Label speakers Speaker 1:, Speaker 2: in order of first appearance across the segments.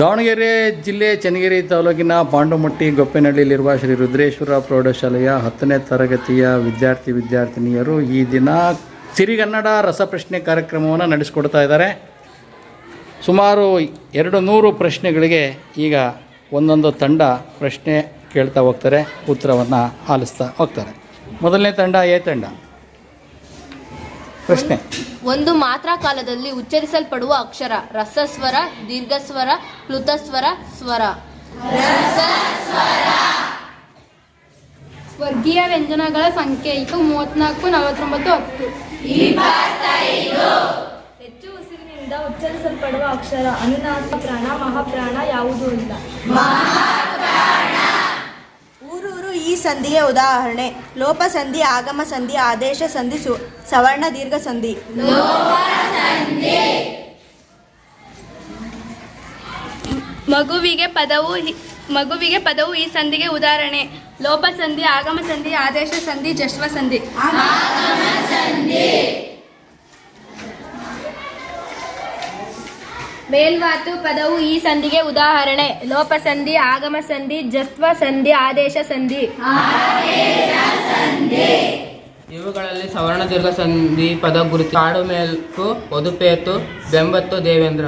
Speaker 1: ದಾವಣಗೆರೆ ಜಿಲ್ಲೆ ಚನ್ನಗಿರಿ ತಾಲೂಕಿನ ಪಾಂಡುಮಟ್ಟಿ ಗೊಪ್ಪೆನಹಳ್ಳಿಯಲ್ಲಿರುವ ಶ್ರೀ ರುದ್ರೇಶ್ವರ ಪ್ರೌಢಶಾಲೆಯ ಹತ್ತನೇ ತರಗತಿಯ ವಿದ್ಯಾರ್ಥಿ ವಿದ್ಯಾರ್ಥಿನಿಯರು ಈ ದಿನ ಸಿರಿಗನ್ನಡ ರಸಪ್ರಶ್ನೆ ಕಾರ್ಯಕ್ರಮವನ್ನು ನಡೆಸಿಕೊಡ್ತಾ ಇದ್ದಾರೆ. ಸುಮಾರು ಎರಡು ನೂರು ಪ್ರಶ್ನೆಗಳಿಗೆ ಈಗ ಒಂದೊಂದು ತಂಡ ಪ್ರಶ್ನೆ ಕೇಳ್ತಾ ಹೋಗ್ತಾರೆ, ಉತ್ತರವನ್ನು ಆಲಿಸ್ತಾ ಹೋಗ್ತಾರೆ. ಮೊದಲನೇ ತಂಡ, ಎ ತಂಡ? ಪ್ರಶ್ನೆ.
Speaker 2: ಒಂದು ಮಾತ್ರ ಕಾಲದಲ್ಲಿ ಉಚ್ಚರಿಸಲ್ಪಡುವ ಅಕ್ಷರ. ರಸಸ್ವರ ದೀರ್ಘಸ್ವರ ಪ್ಲುತಸ್ವರ ಸ್ವರ.
Speaker 3: ವರ್ಗೀಯ ವ್ಯಂಜನಗಳ ಸಂಖ್ಯೆ ಇದು ಮೂವತ್ನಾಲ್ಕು ನಲವತ್ತೊಂಬತ್ತು ಹತ್ತು.
Speaker 4: ಹೆಚ್ಚು ಉಸಿರಿನಿಂದ ಉಚ್ಚರಿಸಲ್ಪಡುವ ಅಕ್ಷರ ಅನುನಾಸ ಪ್ರಾಣ ಮಹಾಪ್ರಾಣ ಯಾವುದೂ ಇಲ್ಲ.
Speaker 5: ಈ ಸಂಧಿಯ ಉದಾಹರಣೆ. ಲೋಪ ಸಂಧಿ ಆಗಮ ಸಂಧಿ ಆದೇಶ ಸಂಧಿ ಸು ಸವರ್ಣ ದೀರ್ಘ ಸಂಧಿ.
Speaker 3: ಮಗುವಿಗೆ ಪದವು ಮಗುವಿಗೆ ಪದವು ಈ ಸಂಧಿಗೆ ಉದಾಹರಣೆ. ಲೋಪ ಸಂಧಿ ಆಗಮ ಸಂಧಿ ಆದೇಶ ಸಂಧಿ ಜಶ್ವ ಸಂಧಿ. ಮೇಲ್ಮಾತು ಪದವು ಈ ಸಂಧಿಗೆ ಉದಾಹರಣೆ. ಲೋಪ ಸಂಧಿ ಆಗಮ ಸಂಧಿ ಜಸ್ವ ಸಂಧಿ ಆದೇಶ ಸಂಧಿ
Speaker 6: ಇವುಗಳಲ್ಲಿ ಸವರ್ಣ ದೀರ್ಘ ಸಂಧಿ ಪದ ಗುರುತು ಕಾಡು ಮೇಲ್ಕು ಒದುಪೇತು ಬೆಂಬತ್ತು ದೇವೇಂದ್ರ.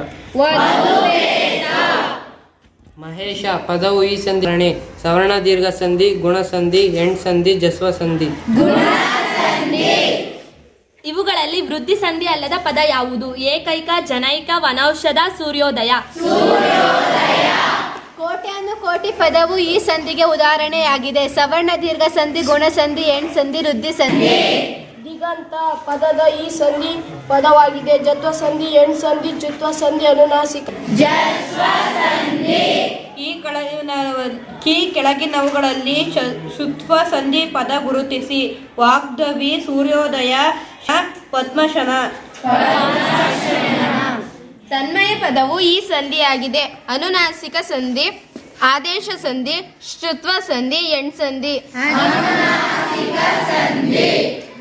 Speaker 6: ಮಹೇಶ ಪದವು ಈ ಸಂಧಿ. ಸವರ್ಣ ದೀರ್ಘ ಸಂಧಿ ಗುಣ ಸಂಧಿ ಎಂಟ್ ಸಂಧಿ ಜಸ್ವ ಸಂಧಿ
Speaker 2: ಇವುಗಳಲ್ಲಿ ವೃದ್ಧಿ ಸಂಧಿ ಅಲ್ಲದ ಪದ ಯಾವುದು? ಏಕೈಕ, ಜನೈಕ, ವನೌಷಧ, ಸೂರ್ಯೋದಯ. ಕೋಟ್ಯಾನು ಕೋಟಿ ಪದವು ಈ ಸಂಧಿಗೆ ಉದಾಹರಣೆಯಾಗಿದೆ. ಸವರ್ಣ ದೀರ್ಘ ಸಂಧಿ ಗುಣ ಸಂಧಿ, ವೃದ್ಧಿ ಸಂಧಿ.
Speaker 4: ದಿಗಂತ ಪದದ ಈ ಸಂಧಿ ಪದವಾಗಿದೆ. ಜತ್ವ ಸಂಧಿ ಎಣ್ ಸಂಧಿ ಚುತ್ವ ಸಂಧಿ ಅನುನಾಸಿಕ.
Speaker 7: ಈ ಕೆಳಗಿನ ಈ ಕೆಳಗಿನವುಗಳಲ್ಲಿ ಸುತ್ವ ಶುತ್ವ ಸಂಧಿ ಪದ ಗುರುತಿಸಿ. ವಾಗ್ದವಿ ಸೂರ್ಯೋದಯ ಪದ್ಮಶನ.
Speaker 2: ತನ್ಮಯ ಪದವು ಈ ಸಂಧಿಯಾಗಿದೆ. ಅನುನಾಸಿಕ ಸಂಧಿ ಆದೇಶ ಸಂಧಿ ಶುತ್ವ ಸಂಧಿ ಎಣ್ ಸಂಧಿ.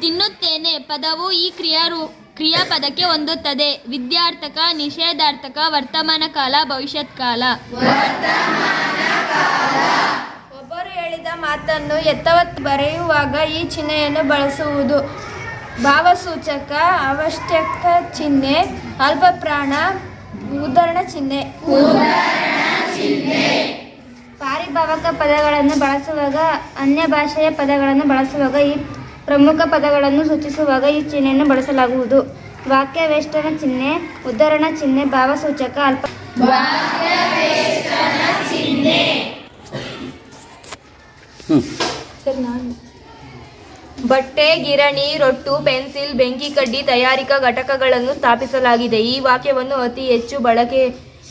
Speaker 2: ತಿನ್ನುತ್ತೇನೆ. ಪದವು ಈ ಕ್ರಿಯಾರೂ, ಕ್ರಿಯಾಪದಕ್ಕೆ ಹೊಂದುತ್ತದೆ. ವಿದ್ಯಾರ್ಥಕ, ನಿಷೇಧಾರ್ಥಕ, ವರ್ತಮಾನ ಕಾಲ, ಭವಿಷ್ಯತ್ ಕಾಲ. ಒಬ್ಬರು ಹೇಳಿದ ಮಾತನ್ನು ಎತ್ತವತ್ತು ಬರೆಯುವಾಗ ಈ ಚಿಹ್ನೆಯನ್ನು ಬಳಸುವುದು. ಭಾವಸೂಚಕ, ಅವಶ್ಯಕ ಚಿಹ್ನೆ, ಅಲ್ಪಪ್ರಾಣ, ಉದಾಹರಣ ಚಿಹ್ನೆ. ಪಾರಿಭಾವಕ ಪದಗಳನ್ನು ಬಳಸುವಾಗ ಅನ್ಯ ಭಾಷೆಯ ಪದಗಳನ್ನು ಬಳಸುವಾಗ ಈ ಪ್ರಮುಖ ಪದಗಳನ್ನು ಸೂಚಿಸುವಾಗ ಈ ಚಿಹ್ನೆಯನ್ನು ಬಳಸಲಾಗುವುದು. ವಾಕ್ಯ ವೇಷ್ಟನ ಚಿಹ್ನೆ ಉದ್ಧರಣ ಚಿಹ್ನೆ ಭಾವಸೂಚಕ ಅಲ್ಪ ಬಟ್ಟೆ ಗಿರಣಿ ರೊಟ್ಟು ಪೆನ್ಸಿಲ್ ಬೆಂಕಿ ಕಡ್ಡಿ ತಯಾರಿಕಾ ಘಟಕಗಳನ್ನು ಸ್ಥಾಪಿಸಲಾಗಿದೆ. ಈ ವಾಕ್ಯವನ್ನು ಅತಿ ಹೆಚ್ಚು ಬಳಕೆ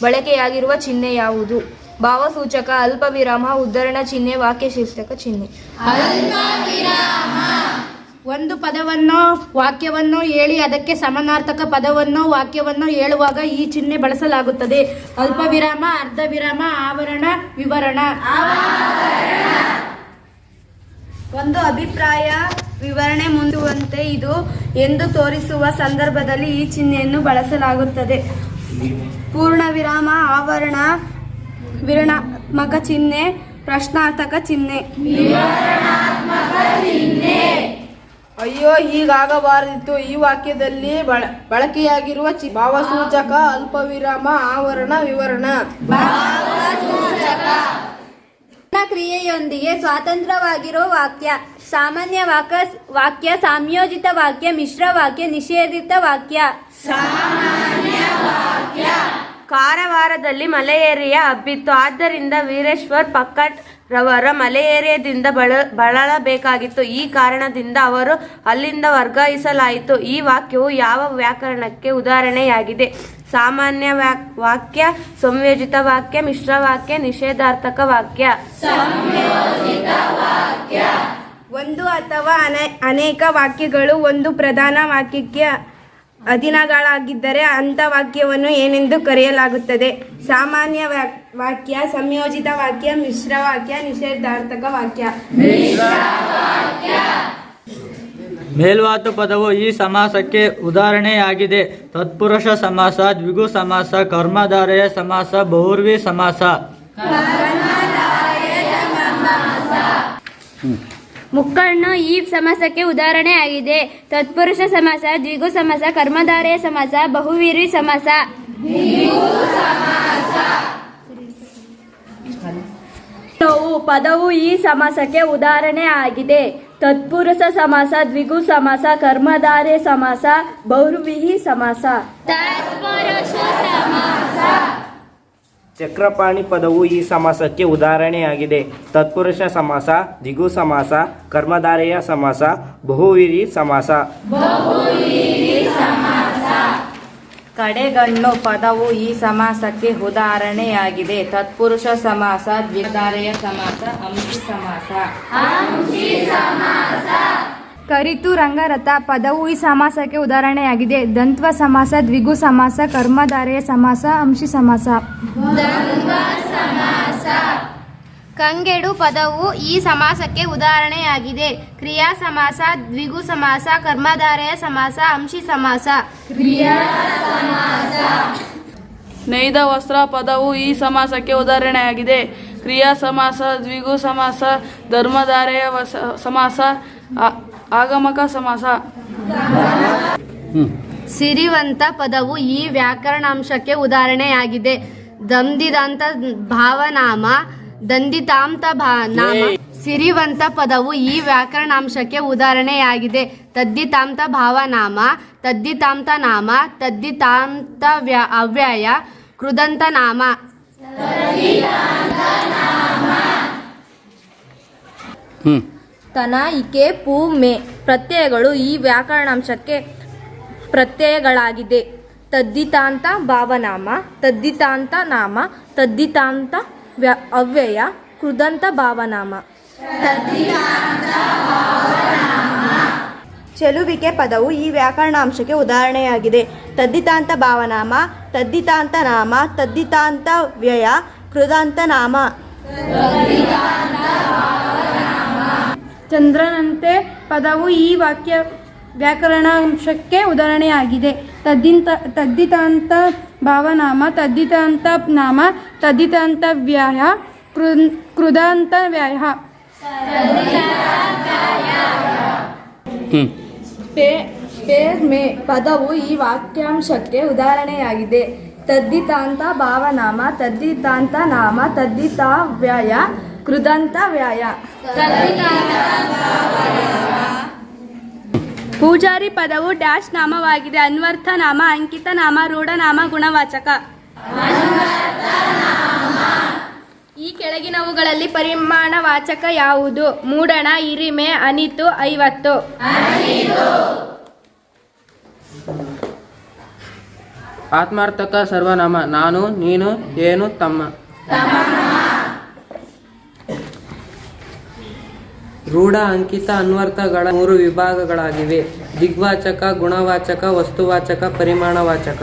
Speaker 2: ಬಳಕೆಯಾಗಿರುವ ಚಿಹ್ನೆ ಯಾವುದು? ಭಾವಸೂಚಕ ಅಲ್ಪ ವಿರಾಮ ಉದ್ಧರಣ ಚಿಹ್ನೆ ವಾಕ್ಯ ಶೀರ್ಷಕ ಚಿಹ್ನೆ
Speaker 8: ಒಂದು ಪದವನ್ನು, ವಾಕ್ಯವನ್ನು ಹೇಳಿ ಅದಕ್ಕೆ ಸಮನಾರ್ಥಕ ಪದವನ್ನು, ವಾಕ್ಯವನ್ನು ಹೇಳುವಾಗ ಈ ಚಿಹ್ನೆ ಬಳಸಲಾಗುತ್ತದೆ. ಅಲ್ಪ ವಿರಾಮ ಅರ್ಧ ವಿರಾಮ ಆವರಣ, ವಿವರಣ.
Speaker 5: ಒಂದು ಅಭಿಪ್ರಾಯ, ವಿವರಣೆ ಮುಂದುವಂತೆ ಇದು ಎಂದು ತೋರಿಸುವ ಸಂದರ್ಭದಲ್ಲಿ ಈ ಚಿಹ್ನೆಯನ್ನು ಬಳಸಲಾಗುತ್ತದೆ. ಪೂರ್ಣ ವಿರಾಮ ಆವರಣ ವಿರಣಾತ್ಮಕ ಚಿಹ್ನೆ, ಪ್ರಶ್ನಾರ್ಥಕ ಚಿಹ್ನೆ.
Speaker 4: ಅಯ್ಯೋ, ಹೀಗಾಗಬಾರದಿತ್ತು. ಈ ವಾಕ್ಯದಲ್ಲಿ ಬಳ, ಬಳಕೆಯಾಗಿರುವ ಚಿ, ಭಾವಸೂಚಕ, ಅಲ್ಪವಿರಾಮ, ಆವರಣ, ವಿವರಣ.
Speaker 2: ಕ್ರಿಯೆಯೊಂದಿಗೆ ಸ್ವತಂತ್ರವಾಗಿರೋ ವಾಕ್ಯ. ಸಾಮಾನ್ಯ ವಾಕ್ಯ ವಾಕ್ಯ ಸಂಯೋಜಿತ ವಾಕ್ಯ, ಮಿಶ್ರ ವಾಕ್ಯ, ನಿಷೇಧಿತ ವಾಕ್ಯ.
Speaker 7: ಕಾರವಾರದಲ್ಲಿ ಮಲೇರಿಯಾ ಹಬ್ಬಿತ್ತು. ಆದ್ದರಿಂದ ವೀರೇಶ್ವರ್ ಪಕ್ಕಟ್ ರವರ ಮಲೇರಿಯಾದಿಂದ ಬಳ ಬಳಲಬೇಕಾಗಿತ್ತು. ಈ ಕಾರಣದಿಂದ ಅವರು ಅಲ್ಲಿಂದ ವರ್ಗಾಯಿಸಲಾಯಿತು. ಈ ವಾಕ್ಯವು ಯಾವ ವ್ಯಾಕರಣಕ್ಕೆ ಉದಾಹರಣೆಯಾಗಿದೆ? ಸಾಮಾನ್ಯ ವಾಕ್ಯ, ಸಂಯೋಜಿತ ವಾಕ್ಯ, ಮಿಶ್ರ ವಾಕ್ಯ, ನಿಷೇಧಾರ್ಥಕ ವಾಕ್ಯ.
Speaker 5: ಒಂದು ಅಥವಾ ಅನೆ- ಅನೇಕ ವಾಕ್ಯಗಳು ಒಂದು ಪ್ರಧಾನ ವಾಕ್ಯಕ್ಕೆ ಅಧೀನಗಳಾಗಿದ್ದರೆ ಅಂಥ ವಾಕ್ಯವನ್ನು ಏನೆಂದು ಕರೆಯಲಾಗುತ್ತದೆ? ಸಾಮಾನ್ಯ ವಾಕ್ಯ ಸಂಯೋಜಿತ ವಾಕ್ಯ ಮಿಶ್ರ ವಾಕ್ಯ ನಿಷೇಧಾರ್ಥಕ ವಾಕ್ಯ.
Speaker 9: ಮೇಲ್ವಾತು ಪದವು ಈ ಸಮಾಸಕ್ಕೆ ಉದಾಹರಣೆಯಾಗಿದೆ. ತತ್ಪುರುಷ ಸಮಾಸ ದ್ವಿಗು ಸಮಾಸ ಕರ್ಮಧಾರೆಯ ಸಮಾಸ ಬಹುರ್ವಿ ಸಮಾಸ.
Speaker 3: ಮುಕ್ಕಣ್ಣು ಈ ಸಮಾಸಕ್ಕೆ ಉದಾಹರಣೆಯಾಗಿದೆ. ತತ್ಪುರುಷ ಸಮಾಸ ದ್ವಿಗು ಸಮಾಸ ಕರ್ಮಧಾರೆಯ ಸಮಾಸ ಬಹುವೀರಿ ಸಮಾಸ.
Speaker 2: ಪದವು ಈ ಸಮಾಸಕ್ಕೆ ಉದಾಹರಣೆ ಆಗಿದೆ ತತ್ಪುರುಷ ಸಮಾಸ ದ್ವಿಗು ಸಮಾಸ ಕರ್ಮಧಾರೆ ಸಮಾಸ ಬೌರ್ವಿಹಿ ಸಮಾಸ.
Speaker 10: ಚಕ್ರಪಾಣಿ ಪದವು ಈ ಸಮಾಸಕ್ಕೆ ಉದಾಹರಣೆಯಾಗಿದೆ. ತತ್ಪುರುಷ ಸಮಾಸ, ದಿಗು ಸಮಾಸ, ಕರ್ಮಧಾರೆಯ ಸಮಾಸ, ಬಹುವಿರಿ ಸಮಾಸ.
Speaker 5: ಕಡೆಗಣ್ಣು ಪದವು ಈ ಸಮಾಸಕ್ಕೆ ಉದಾಹರಣೆಯಾಗಿದೆ. ತತ್ಪುರುಷ ಸಮಾಸ ದ್ವಿಧಾರೆಯ ಸಮಾಸ, ಅಂಶಿ ಸಮಾಸ.
Speaker 2: ಕರಿತು ರಂಗರಥ ಪದವು ಈ ಸಮಾಸಕ್ಕೆ ಉದಾಹರಣೆಯಾಗಿದೆ. ದಂತ್ವ ಸಮಾಸ ದ್ವಿಗು ಸಮಾಸ ಕರ್ಮಧಾರೆಯ ಸಮಾಸ ಅಂಶಿ ಸಮಾಸ.
Speaker 3: ಕಂಗೆಡು ಪದವು ಈ ಸಮಾಸಕ್ಕೆ ಉದಾಹರಣೆಯಾಗಿದೆ. ಕ್ರಿಯಾ ಸಮಾಸ ದ್ವಿಗು ಸಮಾಸ ಕರ್ಮಧಾರೆಯ ಸಮಾಸ ಅಂಶಿ ಸಮಾಸ.
Speaker 11: ನೈದ ವಸ್ತ್ರ ಪದವು ಈ ಸಮಾಸಕ್ಕೆ ಉದಾಹರಣೆಯಾಗಿದೆ. ಕ್ರಿಯಾ ಸಮಾಸ ದ್ವಿಗು ಸಮಾಸ ಧರ್ಮಧಾರೆಯ ವಸ- ಸಮಾಸ ಆಗಮಕ ಸಮಾಸ.
Speaker 3: ಸಿರಿವಂತ ಪದವು ಈ ವ್ಯಾಕರಣಾಂಶಕ್ಕೆ ಉದಾಹರಣೆಯಾಗಿದೆ. ದಂದಿದಂತ ಭಾವನಾಮ ದಂದಿತಾಂತ ಭಾ ನಾಮ. ಸಿರಿವಂತ ಪದವು ಈ ವ್ಯಾಕರಣಾಂಶಕ್ಕೆ ಉದಾಹರಣೆಯಾಗಿದೆ. ತದ್ದಿತಾಂತ ಭಾವನಾಮ ತದ್ದಿತಾಂತ ನಾಮ ತದ್ದಿತಾಂತ ವ್ಯ ಅವ್ಯಯ ಕೃದಂತ ನಾಮ.
Speaker 1: ಹ್ಞೂ
Speaker 2: ತನ ಇಕೆ ಪೂ, ಮೆ ಪ್ರತ್ಯಯಗಳು ಈ ವ್ಯಾಕರಣಾಂಶಕ್ಕೆ ಪ್ರತ್ಯಯಗಳಾಗಿದೆ. ತದ್ದಿತಾಂತ ಭಾವನಾಮ ತದ್ದಿತಾಂತ ನಾಮ ತದ್ದಿತಾಂತ ವ್ಯ, ಅವ್ಯಯ, ಕೃದಂತ ಭಾವನಾಮ.
Speaker 5: ಚೆಲುವಿಕೆ ಪದವು ಈ ವ್ಯಾಕರಣಾಂಶಕ್ಕೆ ಉದಾಹರಣೆಯಾಗಿದೆ. ತದ್ದಿತಾಂತ ಭಾವನಾಮ ತದ್ದಿತಾಂತ ನಾಮ ತದ್ದಿತಾಂತ ವ್ಯಯ, ಕೃದಾಂತ ನಾಮ.
Speaker 8: ಚಂದ್ರನಂತೆ ಪದವು ಈ ವಾಕ್ಯ ವ್ಯಾಕರಣಾಂಶಕ್ಕೆ ಉದಾಹರಣೆಯಾಗಿದೆ. ತದ್ದಿಂತ ತದ್ದಿತಾಂತ ಭಾವನಾಮ ತದ್ದಿತಾಂತ ನಾಮ ತದ್ದಿತಾಂತ ವ್ಯಯ ಕೃ ಕೃದಾಂತ ವ್ಯಯ.
Speaker 2: ಪೇ ಪದವು ಈ ವಾಕ್ಯಾಂಶಕ್ಕೆ ಉದಾಹರಣೆಯಾಗಿದೆ. ತದ್ದಿತಾಂತ ಭಾವನಾಮ ತದ್ದಿತಾಂತ ನಾಮ ತದ್ದಿತ ವ್ಯಯ ಕೃದಂತ ವ್ಯಾಯ.
Speaker 3: ಪೂಜಾರಿ ಪದವು ಡ್ಯಾಶ್ ನಾಮವಾಗಿದೆ. ಅನ್ವರ್ಥ ನಾಮ, ಅಂಕಿತ ನಾಮ ರೂಢನಾಮ ಗುಣವಾಚಕ. ಈ ಕೆಳಗಿನವುಗಳಲ್ಲಿ ಪರಿಮಾಣ ವಾಚಕ ಯಾವುದು? ಮೂಡಣ, ಇರಿಮೆ, ಅನಿತು, ಐವತ್ತು.
Speaker 6: ಆತ್ಮಾರ್ಥಕ ಸರ್ವನಾಮ. ನಾನು, ನೀನು, ಏನು, ತಮ್ಮ. ರೂಢ ಅಂಕಿತ ಅನ್ವರ್ಥಗಳ ಮೂರು ವಿಭಾಗಗಳಾಗಿವೆ. ದಿಗ್ವಾಚಕ ಗುಣವಾಚಕ ವಸ್ತುವಾಚಕ ಪರಿಮಾಣವಾಚಕ.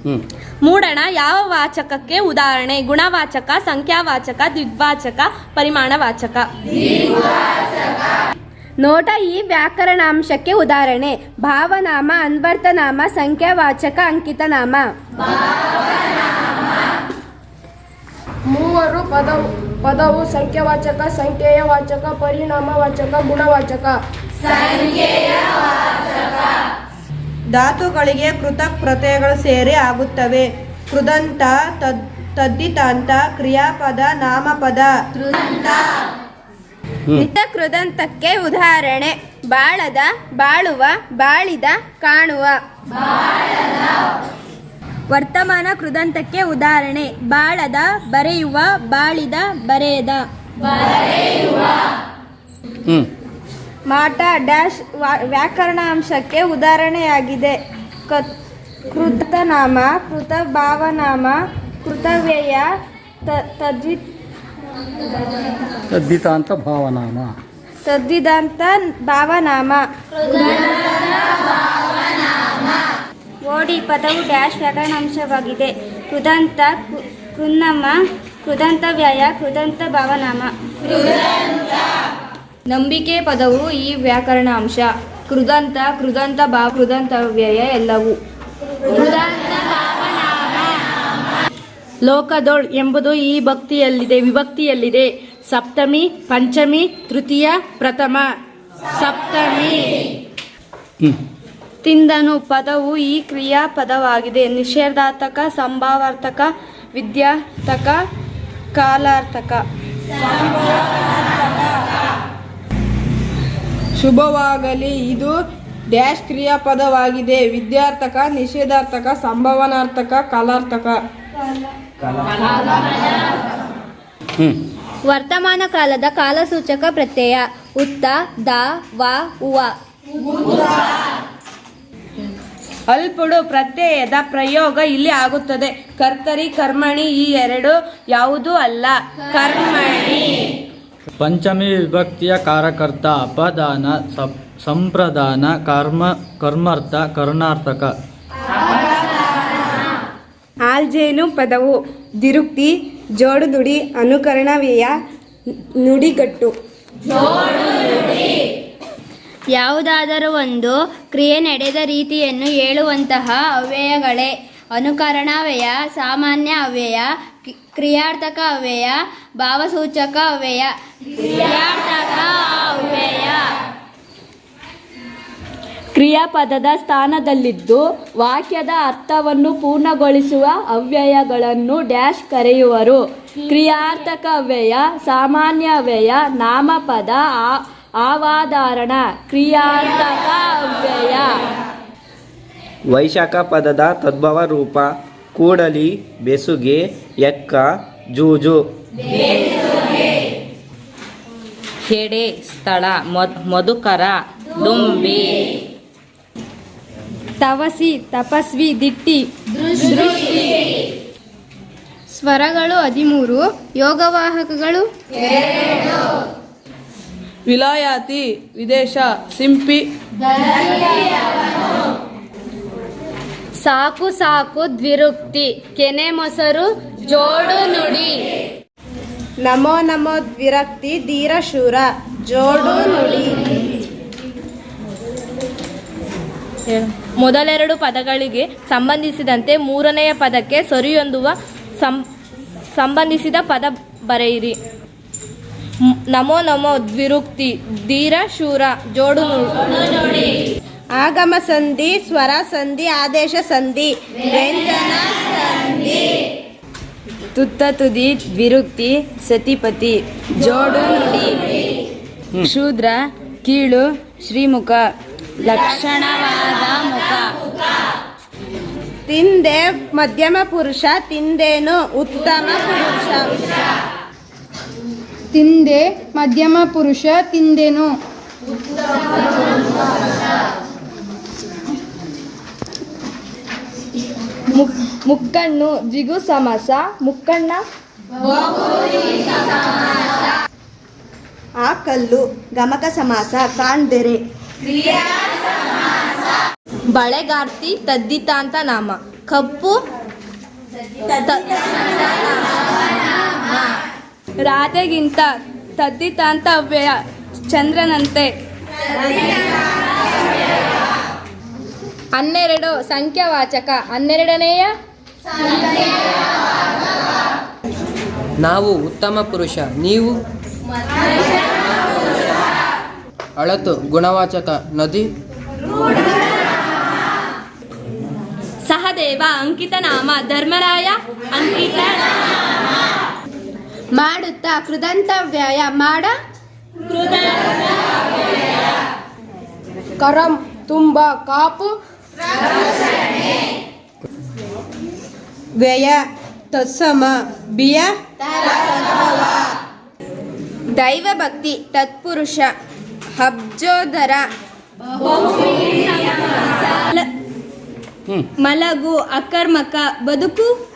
Speaker 1: ಹ್ಞೂ
Speaker 3: ಮೂಡಣ ಯಾವ ವಾಚಕಕ್ಕೆ ಉದಾಹರಣೆ? ಗುಣವಾಚಕ ಸಂಖ್ಯಾವಾಚಕ ದ್ವಿಗ್ವಾಚಕ ಪರಿಮಾಣವಾಚಕ. ನೋಟ ಈ ವ್ಯಾಕರಣಾಂಶಕ್ಕೆ ಉದಾಹರಣೆ. ಭಾವನಾಮ ಅನ್ವರ್ಥನಾಮ ಸಂಖ್ಯಾವಾಚಕ ಅಂಕಿತನಾಮ.
Speaker 4: ಮೂವರು ಪದವು. ಪದವು ಸಂಖ್ಯಾವಾಚಕ ಸಂಖ್ಯೆಯ ವಾಚಕ ಪರಿಣಾಮವಾಚಕ ಗುಣವಾಚಕ.
Speaker 5: ಧಾತುಗಳಿಗೆ ಕೃತಕ್ ಪ್ರತ್ಯಯಗಳು ಸೇರಿ ಆಗುತ್ತವೆ. ಕೃದಂತ ತದ್ ತದ್ದಿತಾಂತ ಕ್ರಿಯಾಪದ ನಾಮಪದ.
Speaker 3: ನಿತ ಕೃದಂತಕ್ಕೆ ಉದಾಹರಣೆ ಬಾಳದ ಬಾಳುವ ಬಾಳಿದ ಕಾಣುವ. ವರ್ತಮಾನ ಕೃದಂತಕ್ಕೆ ಉದಾಹರಣೆ. ಬಾಳದ ಬರೆಯುವ ಬಾಳಿದ ಬರೆಯದ. ಮಾಟ ಡ್ಯಾಶ್ ವ್ಯಾಕರಣ ವ್ಯಾಕರಣಾಂಶಕ್ಕೆ ಉದಾಹರಣೆಯಾಗಿದೆ. ಕೃತನಾಮ ಕೃತ ಭಾವನಾಮ ಕೃತವ್ಯಯ
Speaker 1: ತದ್ವಿತಾಂತ ಭಾವನಾಮ.
Speaker 3: ತದ್ವಿದಾಂತ ಭಾವನಾಮ. ಓಡಿ ಪದವು ಡ್ಯಾಶ್ ವ್ಯಾಕರಣಾಂಶವಾಗಿದೆ. ಕೃದಂತ ಕೃ- ಕೃನ್ನಮ ಕೃದಂತ ವ್ಯಯ ಕೃದಂತ ಭಾವನಾಮ.
Speaker 2: ನಂಬಿಕೆ ಪದವು ಈ ವ್ಯಾಕರಣ ಅಂಶ ಕೃದಂತ ಕೃದಂತ ಭಾವ ಕೃದಂತ ವ್ಯಯ ಎಲ್ಲವೂ.
Speaker 8: ಲೋಕದೋಳ್ ಎಂಬುದು ಈ ಭಕ್ತಿಯಲ್ಲಿದೆ ವಿಭಕ್ತಿಯಲ್ಲಿದೆ. ಸಪ್ತಮಿ ಪಂಚಮಿ ತೃತೀಯ ಪ್ರಥಮ. ಸಪ್ತಮಿ.
Speaker 1: ಹ್ಞೂ
Speaker 2: ತಿಂದನು. ಪದವು ಈ ಕ್ರಿಯಾಪದವಾಗಿದೆ. ನಿಷೇಧಾರ್ಥಕ ಸಂಭಾವಾರ್ಥಕ ವಿದ್ಯಾರ್ಥಕ ಕಾಲಾರ್ಥಕ.
Speaker 4: ಶುಭವಾಗಲಿ. ಇದು ಡ್ಯಾಶ್ ಕ್ರಿಯಾಪದವಾಗಿದೆ. ವಿದ್ಯಾರ್ಥಕ ನಿಷೇಧಾರ್ಥಕ ಸಂಭವನಾರ್ಥಕ ಕಾಲಾರ್ಥಕ.
Speaker 3: ವರ್ತಮಾನ ಕಾಲದ ಕಾಲಸೂಚಕ ಪ್ರತ್ಯಯ. ಉತ್ತ ದ ವ ಉವ.
Speaker 5: ಅಲ್ಪುಡು ಪ್ರತ್ಯಯದ ಪ್ರಯೋಗ ಇಲ್ಲಿ ಆಗುತ್ತದೆ. ಕರ್ತರಿ ಕರ್ಮಣಿ ಈ ಎರಡು ಯಾವುದೂ ಅಲ್ಲ. ಕರ್ಮಣಿ.
Speaker 9: ಪಂಚಮಿ ವಿಭಕ್ತಿಯ ಕಾರಕರ್ತ ಅಪದಾನ ಸಂಪ್ರದಾನ ಕರ್ಮ ಕರ್ಮಾರ್ಥ ಕರ್ಣಾರ್ಥಕ.
Speaker 5: ಆಲ್ಜೇನು ಪದವು ದಿರುಕ್ತಿ ಜೋಡು ನುಡಿ ನುಡಿಗಟ್ಟು. ವ್ಯಯ ನುಡಿಗಟ್ಟು
Speaker 3: ಯಾವುದಾದರೂ ಒಂದು ಕ್ರಿಯೆ ನಡೆದ ರೀತಿಯನ್ನು ಹೇಳುವಂತಹ ಅವ್ಯಯಗಳೇ. ಅನುಕರಣವ್ಯಯ, ಸಾಮಾನ್ಯ ಅವ್ಯಯ ಕ್ರಿಯಾರ್ಥಕ ಅವ್ಯಯ, ಭಾವಸೂಚಕ ಅವ್ಯಯ. ಕ್ರಿಯಾರ್ಥಕ ಅವ್ಯಯ.
Speaker 5: ಕ್ರಿಯಾಪದದ ಸ್ಥಾನದಲ್ಲಿದ್ದು ವಾಕ್ಯದ ಅರ್ಥವನ್ನು ಪೂರ್ಣಗೊಳಿಸುವ ಅವ್ಯಯಗಳನ್ನು ಡ್ಯಾಶ್ ಕರೆಯುವರು. ಕ್ರಿಯಾರ್ಥಕ ಅವ್ಯಯ, ಸಾಮಾನ್ಯ ಅವ್ಯಯ, ನಾಮಪದ, ಆ- ಆವಾಧಾರಣ ಕ್ರಿಯಾರ್ಥಕ ಅವ್ಯಯ
Speaker 10: ವೈಶಾಖ ಪದದ ತದ್ಭವ ರೂಪ ಕೂಡಲಿ ಬೆಸುಗೆ ಎಕ್ಕ ಜೂಜು.
Speaker 12: ಹೆಡೆ ಸ್ಥಳ ಮದ್ ಮಧುಕರ ದುಂಬಿ.
Speaker 2: ತವಸಿ ತಪಸ್ವಿ ದಿಟ್ಟಿ. ಸ್ವರಗಳು ಹದಿಮೂರು ಯೋಗವಾಹಕಗಳು.
Speaker 13: ವಿಲಾಯಾತಿ ವಿದೇಶ ಸಿಂಪಿ.
Speaker 3: ಸಾಕು ಸಾಕು ದ್ವಿರುಕ್ತಿ ಕೆನೆ ಮೊಸರು ಜೋಡು ನುಡಿ.
Speaker 5: ನಮೋ ನಮೋ ದ್ವಿರಕ್ತಿ ಧೀರ ಶೂರ ಜೋಡು ನುಡಿ.
Speaker 2: ಮೊದಲೆರಡು ಪದಗಳಿಗೆ ಸಂಬಂಧಿಸಿದಂತೆ ಮೂರನೆಯ ಪದಕ್ಕೆ ಸರಿಯೊಂದುವ ಸಂ ಸಂಬಂಧಿಸಿದ ಪದ ಬರೆಯಿರಿ. ನಮೋ ನಮೋ ದ್ವಿರುಕ್ತಿ, ಧೀರ ಶೂರ, ಜೋಡು
Speaker 5: ಆಗಮ ಸಂಧಿ, ಸ್ವರ ಸಂಧಿ, ಆದೇಶ ಸಂಧಿ ತುತ್ತ ತುದಿ, ದ್ವಿರುಕ್ತಿ, ಸತಿಪತಿ, ಜೋಡು ಶೂದ್ರ, ಕೀಳು, ಶ್ರೀಮುಖ, ಲಕ್ಷಣವಾದ ಮುಖ. ತಿಂದೆ ಮಧ್ಯಮ ಪುರುಷ, ತಿಂದೇನು ಉತ್ತಮ ಪುರುಷ.
Speaker 8: ತಿಂದೆ, ಮಧ್ಯಮ ಪುರುಷ ತಿಂದೆನು.
Speaker 2: ಮುಕ್- ಮುಕ್ಕಣ್ಣು ಜಿಗು ಸಮಾಸ, ಮುಕ್ಕಣ್ಣ.
Speaker 5: ಆ ಕಲ್ಲು ಗಮಕ ಸಮಾಸ ಕಾಣ್ದೆರೆ.
Speaker 2: ಬಳೆಗಾರ್ತಿ ತದ್ದಿತಾಂತ ನಾಮ. ಕಪ್ಪು ರಾಧೆಗಿಂತ ತದ್ದಿತಾಂತ ಅವ್ಯಯ ಚಂದ್ರನಂತೆ. ಹನ್ನೆರಡು ಸಂಖ್ಯಾವಾಚಕ. ಹನ್ನೆರಡನೆಯ?
Speaker 6: ನಾವು ಉತ್ತಮ ಪುರುಷ. ನೀವು? ಅಳತು ಗುಣವಾಚಕ ನದಿ?
Speaker 2: ಸಹದೇವ ಅಂಕಿತ ನಾಮ ಧರ್ಮರಾಯ ಅಂಕಿತ
Speaker 3: ಮಾಡುತ್ತಾ ಕೃದಂತ ವ್ಯಯ ಮಾಡ?
Speaker 4: ಕರಂ ತುಂಬ ಕಾಪು.
Speaker 5: ವ್ಯಯ ತತ್ಸಮ ಬಿಯ.
Speaker 2: ದೈವ ಭಕ್ತಿ ತತ್ಪುರುಷ ಹಬ್ಜೋದರ. ಮಲಗು ಅಕರ್ಮಕ ಬದುಕು.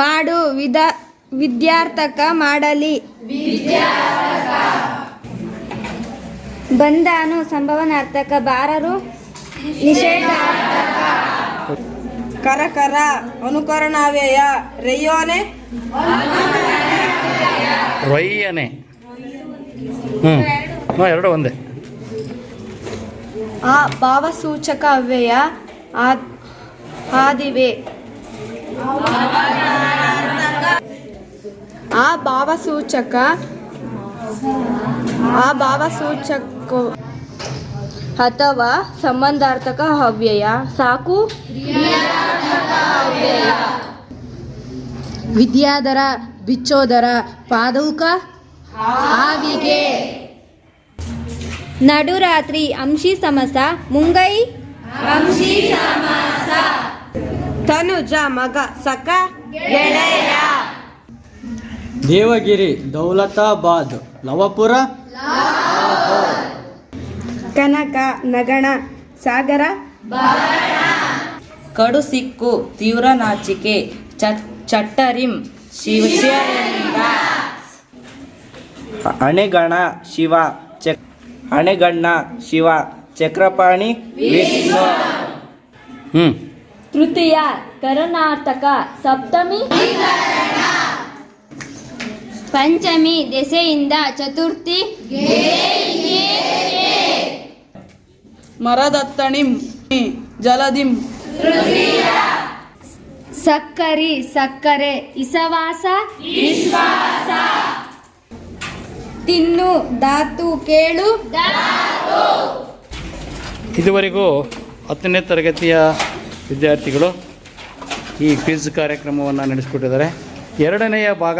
Speaker 2: ಮಾಡು ವಿಧ ವಿದ್ಯಾರ್ಥಕ ಮಾಡಲಿ.
Speaker 3: ಬಂದಾನು ಸಂಭವನಾರ್ಥಕ ಬಾರರು ನಿಷೇಧ
Speaker 4: ಕರಕರ ಅನುಕರಣಾವ್ಯಯ ರೈಯೋನೆ.
Speaker 1: ರೊಯ್ಯನೆ ಹ್ಞೂ ಎರಡು ಒಂದೇ.
Speaker 7: ಆ ಭಾವಸೂಚಕ ಅವ್ಯಯ ಆದಿವೆ ಆದಿವೆ. ಆ ಭಾವಸೂಚಕ ಆ ಭಾವಸೂಚಕ ಅಥವಾ ಸಂಬಂಧಾರ್ಥಕ ಅವ್ಯಯ ಸಾಕು?
Speaker 8: ವಿದ್ಯಾಧರ ಬಿಚ್ಚೋದರ ಪಾದೌಕ? ಹಾವಿಗೆ.
Speaker 3: ನಡುರಾತ್ರಿ ಅಂಶಿ ಸಮಸ ಮುಂಗೈ?
Speaker 7: ತನುಜ ಮಗ ಸಕ? ಗೆಳೆಯ.
Speaker 9: ದೇವಗಿರಿ ದೌಲತಾಬಾದ್ ಲವಪುರ
Speaker 7: ಕನಕ ನಗಣ ಸಾಗರ?
Speaker 5: ಕಡು ಸಿಕ್ಕು ತೀವ್ರ ನಾಚಿಕೆ ಚಟ್ಟರಿಂ ಶಿವರಿಂದ
Speaker 10: ಅಣೆಗಣ ಶಿವ ಚಕ್ ಅಣೆಗಣ್ಣ ಶಿವ ಚಕ್ರಪಾಣಿ ವಿಷ್ಣು.
Speaker 1: ಹ್ಞೂ
Speaker 3: ತೃತೀಯ ಕರ್ನಾಟಕ ಸಪ್ತಮಿ. ಪಂಚಮಿ ದೆಸೆಯಿಂದ ಚತುರ್ಥಿ
Speaker 11: ಮರದತ್ತಣಿಂ ಜಲದಿಂ.
Speaker 3: ಸಕ್ಕರಿ ಸಕ್ಕರೆ ಇಸವಾಸ. ತಿನ್ನು ಧಾತು ಕೇಳು.
Speaker 1: ಇದುವರೆಗೂ ಹತ್ತನೇ ತರಗತಿಯ ವಿದ್ಯಾರ್ಥಿಗಳು ಈ ಕ್ವಿಜ್ ಕಾರ್ಯಕ್ರಮವನ್ನು ನಡೆಸಿಕೊಟ್ಟಿದ್ದಾರೆ. ಎರಡನೆಯ ಭಾಗ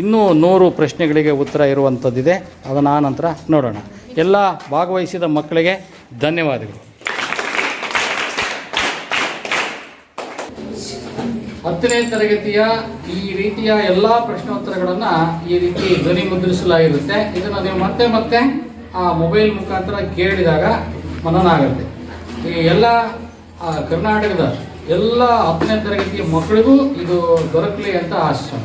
Speaker 1: ಇನ್ನೂ ನೂರು ಪ್ರಶ್ನೆಗಳಿಗೆ ಉತ್ತರ ಇರುವಂಥದ್ದಿದೆ. ಅದನ್ನು ಆ ನಂತರ ನೋಡೋಣ. ಎಲ್ಲ ಭಾಗವಹಿಸಿದ ಮಕ್ಕಳಿಗೆ ಧನ್ಯವಾದಗಳು. ಹತ್ತನೇ ತರಗತಿಯ ಈ ರೀತಿಯ ಎಲ್ಲ ಪ್ರಶ್ನೋತ್ತರಗಳನ್ನು ಈ ರೀತಿ ಧ್ವನಿ ಮುದ್ರಿಸಲಾಗಿರುತ್ತೆ. ಇದನ್ನು ನೀವು ಮತ್ತೆ ಮತ್ತೆ ಆ ಮೊಬೈಲ್ ಮುಖಾಂತರ ಕೇಳಿದಾಗ ಮನನ ಆಗುತ್ತೆ ಈ ಎಲ್ಲ ಕರ್ನಾಟಕದ ಎಲ್ಲ ಹತ್ತನೇ ತರಗತಿಯ ಮಕ್ಕಳಿಗೂ ಇದು ದೊರಕಲಿ ಅಂತ ಆಶಿಸೋಣ.